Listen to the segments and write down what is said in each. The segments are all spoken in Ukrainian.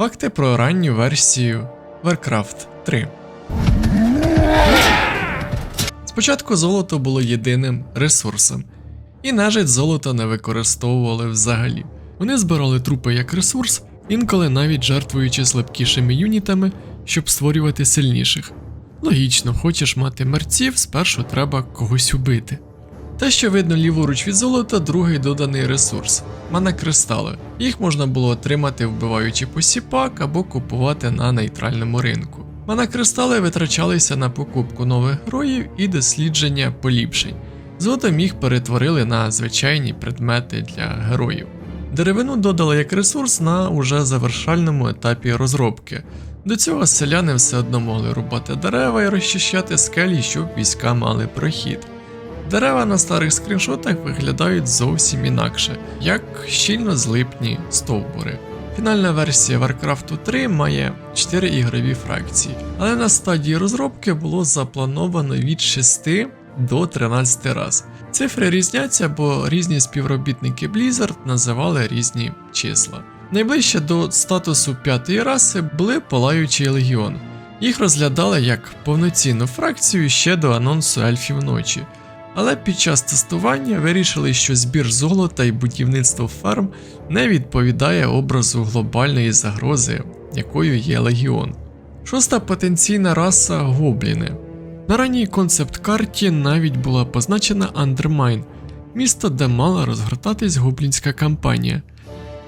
Факти про ранню версію Warcraft 3. Спочатку золото було єдиним ресурсом, і нежить золото не використовували взагалі. Вони збирали трупи як ресурс, інколи навіть жертвуючи слабкішими юнітами, щоб створювати сильніших. Логічно, хочеш мати мерців, спершу треба когось убити. Те, що видно ліворуч від золота, другий доданий ресурс манакристали. Їх можна було отримати, вбиваючи посіпак або купувати на нейтральному ринку. Манакристали витрачалися на покупку нових героїв і дослідження поліпшень. Згодом їх перетворили на звичайні предмети для героїв. Деревину додали як ресурс на уже завершальному етапі розробки. До цього селяни все одно могли рубати дерева і розчищати скелі, щоб війська мали прохід. Дерева на старих скріншотах виглядають зовсім інакше, як щільно злипні стовбури. Фінальна версія Warcraft 3 має 4 ігрові фракції, але на стадії розробки було заплановано від 6 до 13 раз. Цифри різняться, бо різні співробітники Blizzard називали різні числа. Найближче до статусу п'ятої раси були Палаючий Легіон. Їх розглядали як повноцінну фракцію ще до анонсу Ельфів ночі. Але під час тестування вирішили, що збір золота і будівництво ферм не відповідає образу глобальної загрози, якою є легіон. Шоста потенційна раса гобліни. На ранній концепт-карті навіть була позначена Андермайн, місто, де мала розгортатись гоблінська кампанія.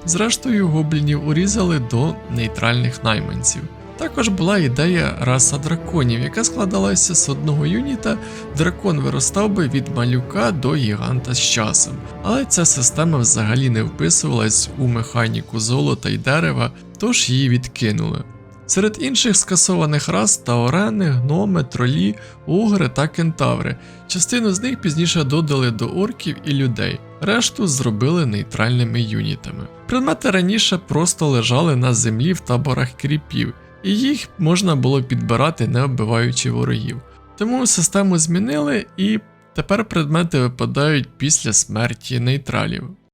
Зрештою, гоблінів урізали до нейтральних найманців. Також була ідея раса драконів, яка складалася з одного юніта, дракон виростав би від малюка до гіганта з часом. Але ця система взагалі не вписувалась у механіку золота й дерева, тож її відкинули. Серед інших скасованих рас таорени, гноми, тролі, угри та кентаври. Частину з них пізніше додали до орків і людей, решту зробили нейтральними юнітами. Предмети раніше просто лежали на землі в таборах кріпів, і їх можна було підбирати, не оббиваючи ворогів. Тому систему змінили і тепер предмети випадають після смерті нейтралів.